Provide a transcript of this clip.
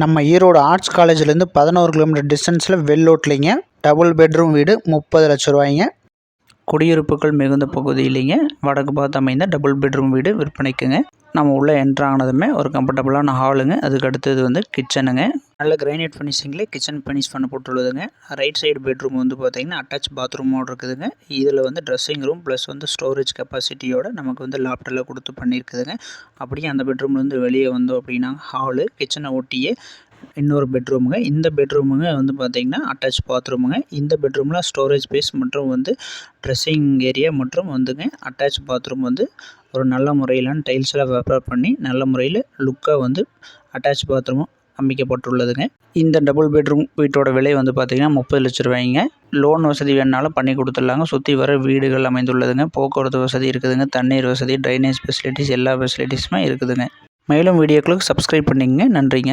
நம்ம ஈரோடு ஆர்ட்ஸ் காலேஜ்லேருந்து பதினோரு கிலோமீட்டர் டிஸ்டன்ஸில் வெள்ளோட்லிங்க. டபுள் பெட்ரூம் வீடு முப்பது லட்ச ரூபாய்ங்க. குடியிருப்புகள் மிகுந்த பகுதியிலேங்க. வடக்கு பார்த்து அமைந்த டபுள் பெட்ரூம் வீடு விற்பனைக்குங்க. நம்ம உள்ளே என்ட்ரானதுமே ஒரு கம்ஃபர்டபுளான ஹாலுங்க அதுக்கு அடுத்தது வந்து கிச்சனுங்க நல்ல கிரைனைட் ஃபினிஷிங்லேயே கிச்சன் ஃபினிஷ் பண்ணப்பட்டுள்ளதுங்க ரைட் சைடு பெட்ரூம் வந்து பார்த்திங்கன்னா அட்டாச் பாத்ரூமோடு இருக்குதுங்க. இதில் வந்து ட்ரெஸ்ஸிங் ரூம் ப்ளஸ் வந்து ஸ்டோரேஜ் கெப்பாசிட்டியோட நமக்கு வந்து லேப்டெல்லாம் கொடுத்து பண்ணியிருக்குதுங்க. அப்படியே அந்த பெட்ரூம்லேருந்து வெளியே வந்தோம் அப்படின்னா ஹாலு கிச்சனை ஒட்டியே இன்னொரு பெட்ரூமுங்க இந்த பெட்ரூமுங்க வந்து பார்த்திங்கன்னா அட்டாச் பாத்ரூமுங்க இந்த பெட்ரூமில் ஸ்டோரேஜ் ஸ்பேஸ் மற்றும் வந்து ட்ரெஸ்ஸிங் ஏரியா மற்றும் வந்துங்க அட்டாச் பாத்ரூம் வந்து ஒரு நல்ல முறையிலான டைல்ஸ்லாம் ப்ரிப்பேர் பண்ணி நல்ல முறையில் லுக்காக வந்து அட்டாச் பாத்ரூமும் அமைக்கப்பட்டுள்ளதுங்க. இந்த டபுள் பெட்ரூம் வீட்டோட விலை வந்து பார்த்திங்கன்னா முப்பது லட்ச ரூபாய்ங்க. லோன் வசதி வேணாலும் பண்ணி கொடுத்துட்லாங்க. சுற்றி வர வீடுகள் அமைந்துள்ளதுங்க. போக்குவரத்து வசதி இருக்குதுங்க. தண்ணீர் வசதி ட்ரைனேஜ் ஃபெசிலிட்டிஸ் எல்லா ஃபெசிலிட்டிஸுமே இருக்குதுங்க. மேலும் வீடியோக்களுக்கு சப்ஸ்கிரைப் பண்ணிங்க நன்றிங்க.